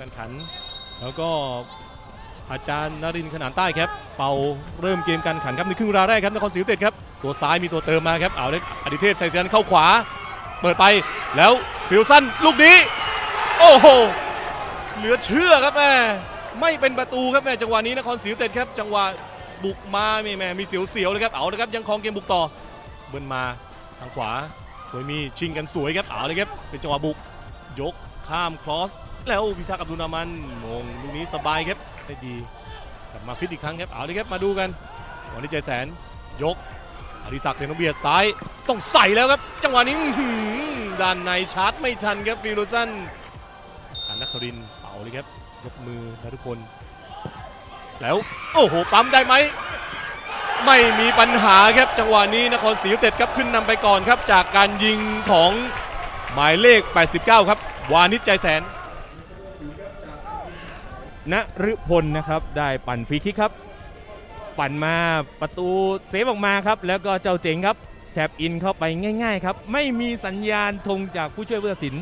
การขัน แล้วก็อาจารย์นรินขนานใต้ครับ เป่าเริ่มเกมการขันครับในครึ่งเวลาแรกครับนครศรีธรรมราชครับ ตัวซ้ายมีตัวเติมมาครับเอาเลยอดิเทพชัยศรีนันเข้าขวา เปิดไปแล้วฟิวสั้นลูกนี้ โอ้โหเหลือเชื่อครับแม่ไม่เป็นประตูครับแม่จังหวะนี้นครศรีธรรมราชครับ จังหวะบุกมาแม่แม่มีเสียวๆเลยครับเอาเลยครับยังครองเกมบุกต่อเบิ้ลมาทางขวาช่วยมีชิงกันสวยครับเอาเลยครับเป็นจังหวะบุกยกข้ามครอส แล้วพิทักษ์อับดุลอามันมงลูกนี้สบายครับได้ดีกลับมาฟิตอีกครั้งครับเอาเลยครับมาดูกันวันนี้ใจแสนยกอดิศักดิ์เสนเบียดซ้ายต้องใส่แล้วครับ จังหวะนี้ด้านในชาร์จไม่ทันครับฟิโรซันชานครินเป่าเลยครับยกมือนะทุกคน แล้วโอ้โหปั๊มได้ไหมไม่มีปัญหาครับจังหวะนี้นครศรีเต็ดครับขึ้นนำไปก่อนครับ จากการยิงของหมายเลข 89 ครับ วานิชใจแสน ณฤพลนะครับ ได้ปั่นฟรีคิกครับ ปั่นมาประตูเซฟออกมาครับ แล้วก็เจ้าเจ๋งครับ แทบอินเข้าไปง่าย ๆ ครับ ไม่มีสัญญาณธงจากผู้ช่วยผู้ตัดสิน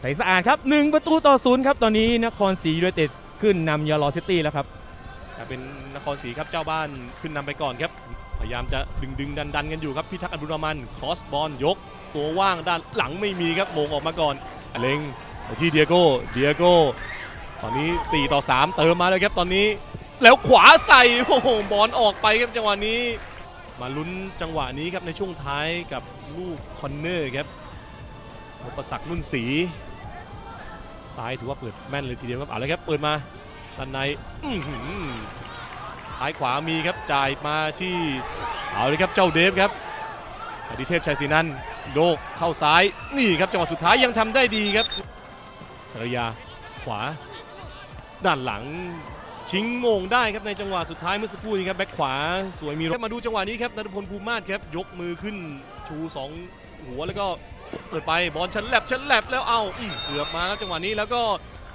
ใสสะอาดครับ 1 ประตูต่อศูนย์ครับ ตอนนี้นครศรียูไนเต็ดขึ้นนำยาลอซิตี้แล้วครับเป็นนครศรีครับเจ้าบ้านขึ้นนำไปก่อนครับพยายามจะดึงดึงดันดันกันอยู่ครับพิทักษ์อบดุรมันคอสบอลยก ตัวว่างด้านหลังไม่มีครับโมงออกมาก่อนเล็งที่เดียโก้เดียโก้ ตอนนี้ 4 ต่อ 3 เติมมาเลยครับตอนนี้แล้วขวาใส่โอ้โหบอลออกไปครับจังหวะนี้ มาลุ้นจังหวะนี้ครับในช่วงท้ายกับลูกคอนเนอร์ครับอุปสรรคนุ่นสีซ้ายถือว่าเปิดแม่นเลยทีเดียวครับเอาลยครับเปิดมาด้านในอื้ายขวามีครับจ่ายมาที่เอาเลยครับเจ้าเดฟครับอดิเทพชัยศรีนันโดกเข้าซ้ายนี่ครับจังหวะสุดท้ายยังทำได้ดีครับสรยาขวา ด้านหลังชิงโมงได้ครับในจังหวะสุดท้ายเมื่อสักครู่นี้ครับแบ็คขวาสวยมีรถมาดูจังหวะนี้ครับนัทพลภูมิมาศครับยกมือขึ้นชูสองหัวแล้วก็เปิดไปบอลชันแลบชันแลบแล้วเอาอื้อเกือบมาครับจังหวะนี้แล้วก็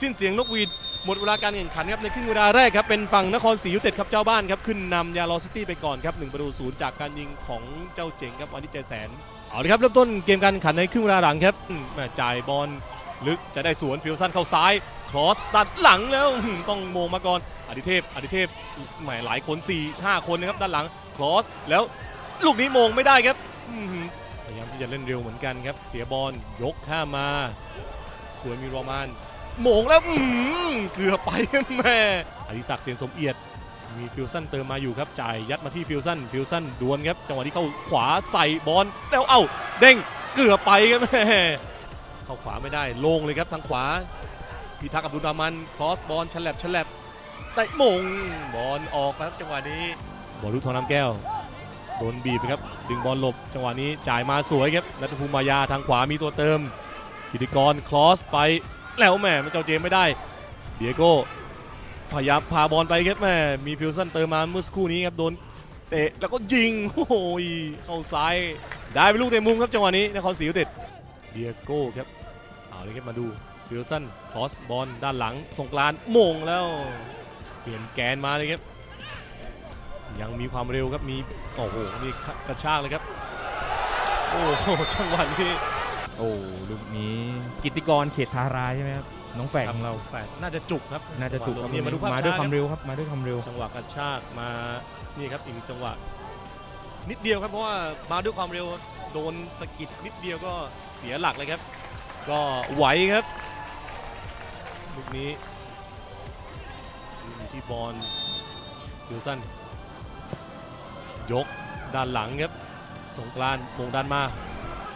สิ้นเสียงนกหวีดหมดเวลาการแข่งขันครับในครึ่งเวลาแรกครับเป็นฝั่งนครศรียูเต็ดครับเจ้าบ้านครับขึ้นนำยาลอซิตี้ไปก่อนครับหนึ่งประตูศูนย์จากการยิงของเจ้าเจ๋งครับวันนี้ใจแสนเอาเลยครับเริ่มต้นเกมการแข่งขันในครึ่งเวลาหลังครับแม่จ่ายบอล ลึกจะได้สวนฟิวซันเข้าซ้ายครอสตัดหลังแล้วต้องโมงมาก่อนอดิเทพอดิเทพแหมหลายคน 4 5 คนนะครับด้านหลังครอสแล้วลูกนี้โมงไม่ได้ครับพยายามที่จะเล่นเร็วเหมือนกันครับ เสียบอลยกข้ามา สวยมีโรมานโมงแล้วเกือบไปครับแม่อดิศักดิ์เสียนสมเอียดมีฟิวซันเติมมาอยู่ครับจ่ายยัดมาที่ฟิวซันฟิวซันดวลครับจังหวะที่เข้าขวาใส่บอลแล้วเอ้าเด้งเกือบไปครับแม่ เข้าขวาไม่ได้โล่งเลยครับทางขวาพิทักษ์อับดุลรามันครอสบอลฉลับฉลับได้มงบอลออกครับจังหวะนี้บอลลูกทองน้ำแก้วโดนบีบครับดึงบอลหลบจังหวะนี้จ่ายมาสวยครับนัทภูมิมายาทางขวามีตัวเติม กิติกรครอสไปแล้วแหม่มันเจ้าเจมไม่ได้เดียโก้พยายามพาบอลไปครับแม่มีฟิวซันเติมมาเมื่อสักครู่นี้ครับโดนเตะแล้วก็ยิงโอ้โหเข้าซ้ายได้เป็นลูกเตะมุมครับจังหวะนี้นครศรียูไนเต็ดเดียโก้ครับ เอาเลยครับมาดูฟิลสันคอสบอลด้านหลังส่งกลานโมงแล้ว เปลี่ยนแกนมาเลยครับ ยังมีความเร็วครับมีโอ้โหนี่กระชากเลยครับ โอ้โหจังหวะนี้โอ้ลูกนี้กิติกรเขตทาราใช่ไหมครับน้องแฝงของเราแฝดน่าจะจุกครับน่าจะจุกครับนี่มาดูภาพมาด้วยช้ความเร็วครับมาด้วยความเร็ว จังหวะกระชากมานี่ครับอีกจังหวะ นิดเดียวครับเพราะว่ามาด้วยความเร็วโดนสะกิดนิดเดียวก็เสียหลักเลยครับ ก็ไหวครับลูกนี้อยู่ที่บอลฟิวสันยกด้านหลังครับสงกรานต์โมงด้านมา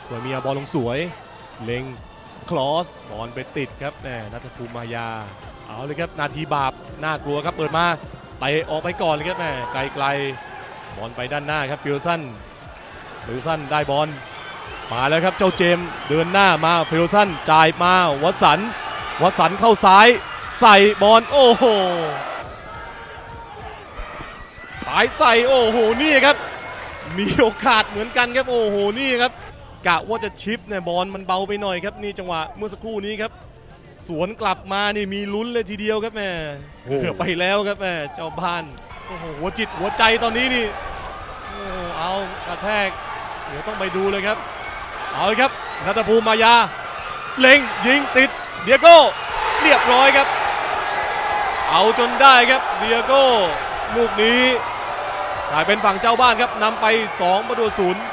สวยเมียบอลลงสวย เล็งคลอสบอลไปติดครับแน่นัทภูมิมายา เอาเลยครับนาทีบาปน่ากลัวครับเปิดมาไปออกไปก่อนเลยครับแม่ไกลไกลๆบอลไปด้านหน้าครับฟิลสันฟิลสันได้บอล มาแล้วครับเจ้าเจมส์เดินหน้ามาฟิลสันจ่ายมาวัดสันวัดสันเข้าซ้าย ใส่บอลโอ้โหสายใส่โอ้โหนี่ครับ มีโอกาสเหมือนกันครับโอ้โหนี่ครับกะว่าจะชิปเนี่ยบอลมันเบาไปหน่อยครับนี่จังหวะเมื่อสักครู่นี้ครับ สวนกลับมานี่มีลุ้นเลยทีเดียวครับแม่โอ้เกือบไปแล้วครับแม่เจ้าบ้านโอ้โหหัวจิตหัวใจตอนนี้นี่โอ้เอากระแทกเดี๋ยวต้องไปดูเลยครับ เอาครับนัทภูมิมายา เล็งยิงติดเดียโก้เรียบร้อยครับ เอาจนได้ครับเดียโก้ลูกนี้กลายเป็นฝั่งเจ้าบ้านครับนำไป 2 ประตูศูนย์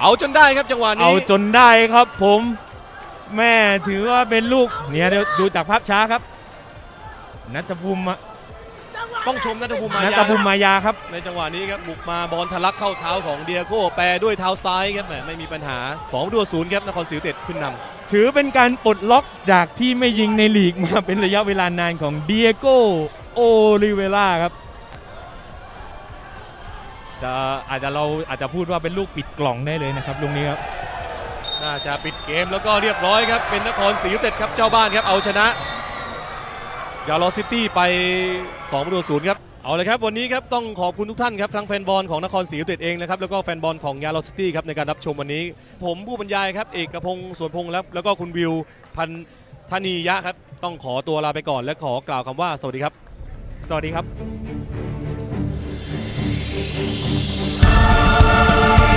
เอาจนได้ครับจังหวะนี้ เอาจนได้ครับผม แม่ถือว่าเป็นลูกเนี่ยเดี๋ยวดูจากภาพช้าครับนัทภูมิมาต้องชมนัทภูมิมานัยาทภูมิมายาครับ ในจังหวะนี้ครับบุกมาบอลทะลักเข้าเท้าของเดียโก้แปรด้วยเท้าซ้ายครับแหมไม่มีปัญหา2ประตูศูนย์ครับนครศรีสะเกษขึ้นนำถือเป็นการปลดล็อกจากที่ไม่ยิงในลีกมาเป็นระยะเวลานานของเดียโกโอลิเวล่าครับจะอาจจะเราอาจจะพูดว่าเป็นลูกปิดกล่องได้เลยนะครับลูกนี้ครับ น่าจะปิดเกมแล้วก็เรียบร้อยครับ เป็นนครศรียูไนเต็ดครับเจ้าบ้านครับเอาชนะยาลอซิตี้ไป2ประตูศูนย์ครับเอาเลยครับวันนี้ครับต้องขอบคุณทุกท่านครับทั้งแฟนบอลของนครศรียูไนเต็ดเองนะครับแล้วก็แฟนบอลของยาลอซิตี้ครับในการรับชมวันนี้ ผมผู้บรรยายครับเอกพงศ์สวนพงศ์แล้วแล้วก็คุณวิวพันธนียะครับต้องขอตัวลาไปก่อนและขอกล่าวคำว่าสวัสดีครับ สวัสดีครับ